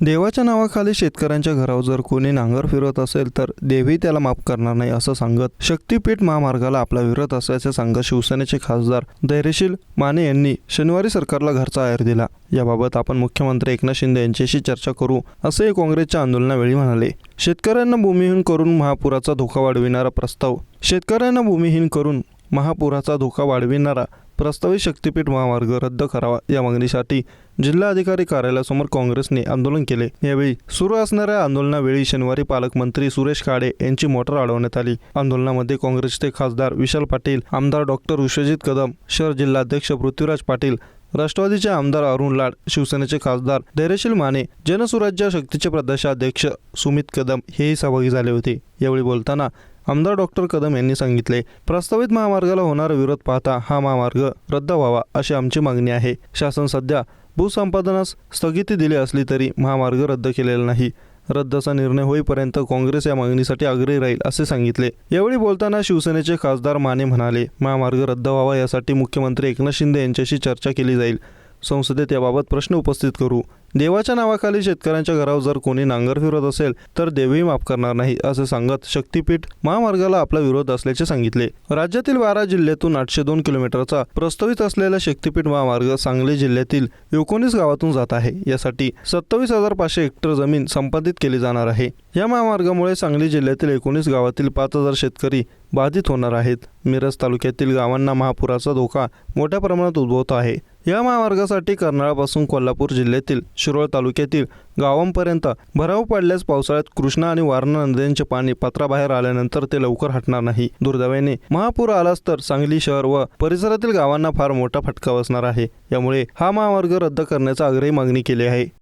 देवाच्या नावाखाली शेतकऱ्यांच्या घरावर जर कोणी नांगर फिरवत असेल तर देवी त्याला माफ करणार नाही असं सांगत शक्तीपीठ महामार्गाला आपला विरोध असल्याचे सांगत शिवसेनेचे खासदार धैर्यशील माने यांनी शनिवारी सरकारला घरचा आहेर दिला. याबाबत आपण मुख्यमंत्री एकनाथ शिंदे यांच्याशी चर्चा करू असे काँग्रेसच्या आंदोलनावेळी म्हणाले. शेतकऱ्यांना भूमिहीन करून महापुराचा धोका वाढविणारा प्रस्ताव शेतकऱ्यांना भूमिहीन करून महापुराचा धोका वाढविणारा प्रस्तावित शक्तीपीठ महामार्ग रद्द करावा या मागणीसाठी जिल्हाधिकारी कार्यालयासमोर काँग्रेसने आंदोलन केले. यावेळी सुरू असणाऱ्या आंदोलनावेळी शनिवारी पालकमंत्री सुरेश काडे यांची मोटर अडवण्यात आली. आंदोलनामध्ये काँग्रेसचे खासदार विशाल पाटील आमदार डॉक्टर विश्वजित कदम शहर जिल्हाध्यक्ष पृथ्वीराज पाटील राष्ट्रवादीचे आमदार अरुण लाड शिवसेनेचे खासदार धैर्यशील माने जनसुराज्य शक्तीचे प्रदेशाध्यक्ष सुमित कदम हेही सहभागी झाले होते. यावेळी बोलताना आमदार डॉक्टर कदम यांनी सांगितले प्रस्तावित महामार्गाला होणारा विरोध पाहता हा महामार्ग रद्द व्हावा अशी आमची मागणी आहे. शासन सध्या भूसंपादनास स्थगिती दिली असली तरी महामार्ग रद्द केलेला नाही. रद्दचा निर्णय होईपर्यंत काँग्रेस या मागणीसाठी आग्रही राहील असे सांगितले. यावेळी बोलताना शिवसेनेचे खासदार माने म्हणाले महामार्ग रद्द व्हावा यासाठी मुख्यमंत्री एकनाथ शिंदे यांच्याशी चर्चा केली जाईल. संसदेत याबाबत प्रश्न उपस्थित करू. देवाच्या नावाखाली शेतकऱ्यांच्या घरावर जर कोणी नांगर फिरत असेल तर देवही माफ करणार नाही असे सांगत शक्तीपीठ महामार्गाला आपला विरोध असल्याचे सांगितले. राज्यातील बारा जिल्ह्यातून आठशे दोन किलोमीटरचा प्रस्तावित असलेला शक्तीपीठ महामार्ग सांगली जिल्ह्यातील एकोणीस गावातून जात आहे. यासाठी सत्तावीस हजार पाचशे हेक्टर जमीन संपादित केली जाणार आहे. या महामार्गामुळे सांगली जिल्ह्यातील एकोणीस गावातील पाच हजार शेतकरी बाधित होणार आहेत. मिरज तालुक्यातील गावांना महापुराचा धोका मोठ्या प्रमाणात उद्भवत आहे. या महामार्गासाठी कर्नाळापासून कोल्हापूर जिल्ह्यातील शिरोळ तालुक्यातील गावांपर्यंत भराव पडल्यास पावसाळ्यात कृष्णा आणि वारणा नद्यांचे पाणी पात्राबाहेर आल्यानंतर ते लवकर हटणार नाही. दुर्दैवाने महापूर आलाच तर सांगली शहर व परिसरातील गावांना फार मोठा फटका बसणार आहे. यामुळे हा महामार्ग रद्द करण्याचा आग्रही मागणी केली आहे.